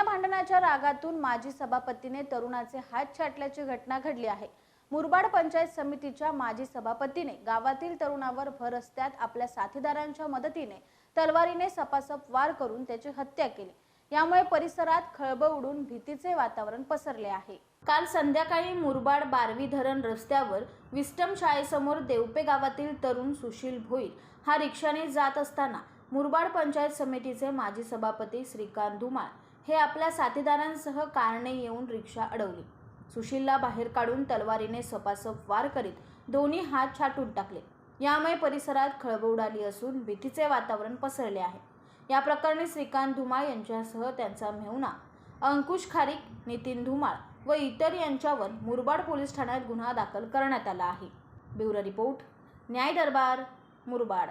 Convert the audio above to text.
जुन्या भांडणाच्या रागातून माजी सभापतीने तरुणाचे हात छाटल्याची घटना घडली आहे. मुरबाड पंचायत समितीच्या माजी सभापतीने गावातील तरुणावर भर रस्त्यात आपल्या साथीदारांच्या मदतीने तलवारीने सपासप वार करून त्याची हत्या केली. यामुळे परिसरात खळबळ उडून भीतीचे वातावरण पसरले आहे. काल संध्याकाळी मुरबाड बारवी धरण रस्त्यावर विस्टम शाळेसमोर देवपे गावातील तरुण सुशील भोईर हा रिक्षाने जात असताना मुरबाड पंचायत समितीचे माजी सभापती श्रीकांत धुमाळ हे आपल्या साथीदारांसह कारने येऊन रिक्षा अडवली. सुशीलला बाहेर काढून तलवारीने सपासप वार करीत दोन्ही हात छाटून टाकले. यामुळे परिसरात खळबळ उडाली असून भीतीचे वातावरण पसरले आहे. या प्रकरणी श्रीकांत धुमाळ यांच्यासह त्यांचा मेहुणा अंकुश खारीक नितीन धुमाळ व इतर यांच्यावर मुरबाड पोलीस ठाण्यात गुन्हा दाखल करण्यात आला आहे. ब्युरो रिपोर्ट न्याय दरबार मुरबाड.